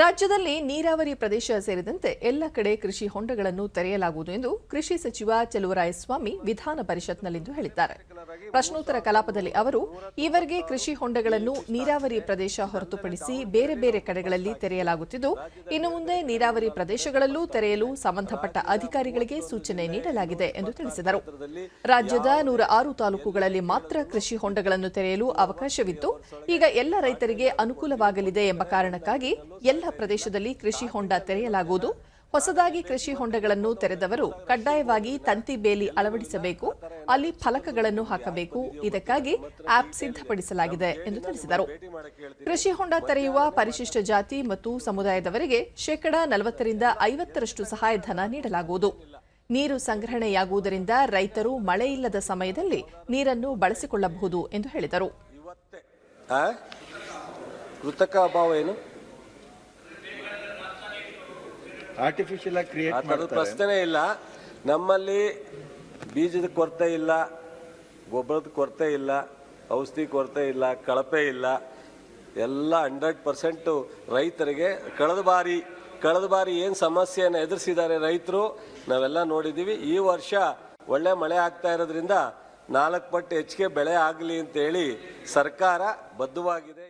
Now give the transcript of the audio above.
ರಾಜ್ಯದಲ್ಲಿ ನೀರಾವರಿ ಪ್ರದೇಶ ಸೇರಿದಂತೆ ಎಲ್ಲ ಕಡೆ ಕೃಷಿ ಹೊಂಡಗಳನ್ನು ತೆರೆಯಲಾಗುವುದು ಎಂದು ಕೃಷಿ ಸಚಿವ ಚಲುವರಾಯಸ್ವಾಮಿ ವಿಧಾನ ಪರಿಷತ್ನಲ್ಲಿಂದು ಹೇಳಿದ್ದಾರೆ. ಪ್ರಶ್ನೋತ್ತರ ಕಲಾಪದಲ್ಲಿ ಅವರು, ಈವರೆಗೆ ಕೃಷಿ ಹೊಂಡಗಳನ್ನು ನೀರಾವರಿ ಪ್ರದೇಶ ಹೊರತುಪಡಿಸಿ ಬೇರೆ ಬೇರೆ ಕಡೆಗಳಲ್ಲಿ ತೆರೆಯಲಾಗುತ್ತಿದ್ದು, ಇನ್ನು ಮುಂದೆ ನೀರಾವರಿ ಪ್ರದೇಶಗಳಲ್ಲೂ ತೆರೆಯಲು ಸಂಬಂಧಪಟ್ಟ ಅಧಿಕಾರಿಗಳಿಗೆ ಸೂಚನೆ ನೀಡಲಾಗಿದೆ ಎಂದು ತಿಳಿಸಿದರು. ರಾಜ್ಯದ ನೂರ ಆರು ತಾಲೂಕುಗಳಲ್ಲಿ ಮಾತ್ರ ಕೃಷಿ ಹೊಂಡಗಳನ್ನು ತೆರೆಯಲು ಅವಕಾಶವಿದ್ದು ಈಗ ಎಲ್ಲ ರೈತರಿಗೆ ಅನುಕೂಲವಾಗಲಿದೆ ಎಂಬ ಕಾರಣಕ್ಕಾಗಿ ಎಲ್ಲ ಪ್ರದೇಶದಲ್ಲಿ ಕೃಷಿ ಹೊಂಡ ತೆರೆಯಲಾಗುವುದು. ಹೊಸದಾಗಿ ಕೃಷಿ ಹೊಂಡಗಳನ್ನು ತೆರೆದವರು ಕಡ್ಡಾಯವಾಗಿ ತಂತಿ ಬೇಲಿ ಅಳವಡಿಸಬೇಕು, ಅಲ್ಲಿ ಫಲಕಗಳನ್ನು ಹಾಕಬೇಕು, ಇದಕ್ಕಾಗಿ ಆಪ್ ಸಿದ್ಧಪಡಿಸಲಾಗಿದೆ ಎಂದು ತಿಳಿಸಿದರು. ಕೃಷಿ ಹೊಂಡ ತೆರೆಯುವ ಪರಿಶಿಷ್ಟ ಜಾತಿ ಮತ್ತು ಸಮುದಾಯದವರಿಗೆ ಶೇಕಡಾ ನಲವತ್ತರಿಂದ ಐವತ್ತರಷ್ಟು ಸಹಾಯಧನ ನೀಡಲಾಗುವುದು. ನೀರು ಸಂಗ್ರಹಣೆಯಾಗುವುದರಿಂದ ರೈತರು ಮಳೆಯಿಲ್ಲದ ಸಮಯದಲ್ಲಿ ನೀರನ್ನು ಬಳಸಿಕೊಳ್ಳಬಹುದು ಎಂದು ಹೇಳಿದರು? ಕೃತಕ ಅಭಾವ ಏನು? ಆರ್ಟಿಫಿಷಿಯಲ್ ಆಗಿ ಆ ಕ್ರಿಯೇಟ್ ಥರದ ಮಾಡ್ತಾರೆ. ಪ್ರಶ್ನೆ ಇಲ್ಲ. ನಮ್ಮಲ್ಲಿ ಬೀಜದ ಕೊರತೆ ಇಲ್ಲ ಗೊಬ್ಬರದ ಕೊರತೆ ಇಲ್ಲ ಔಷಧಿ ಕೊರತೆ ಇಲ್ಲ ಕಳಪೆ ಇಲ್ಲ. ಎಲ್ಲ ಹಂಡ್ರೆಡ್ ಪರ್ಸೆಂಟು ರೈತರಿಗೆ ಕಳೆದ ಬಾರಿ ಕಳೆದ ಬಾರಿ ಏನು ಸಮಸ್ಯೆಯನ್ನು ಎದುರಿಸಿದ್ದಾರೆ ರೈತರು ನಾವೆಲ್ಲ ನೋಡಿದ್ದೀವಿ. ಈ ವರ್ಷ ಒಳ್ಳೆ ಮಳೆ ಆಗ್ತಾ ಇರೋದ್ರಿಂದ ನಾಲ್ಕು ಪಟ್ಟು ಹೆಚ್ಚಿಗೆ ಬೆಳೆ ಆಗಲಿ ಅಂತೇಳಿ ಸರ್ಕಾರ ಬದ್ಧವಾಗಿದೆ.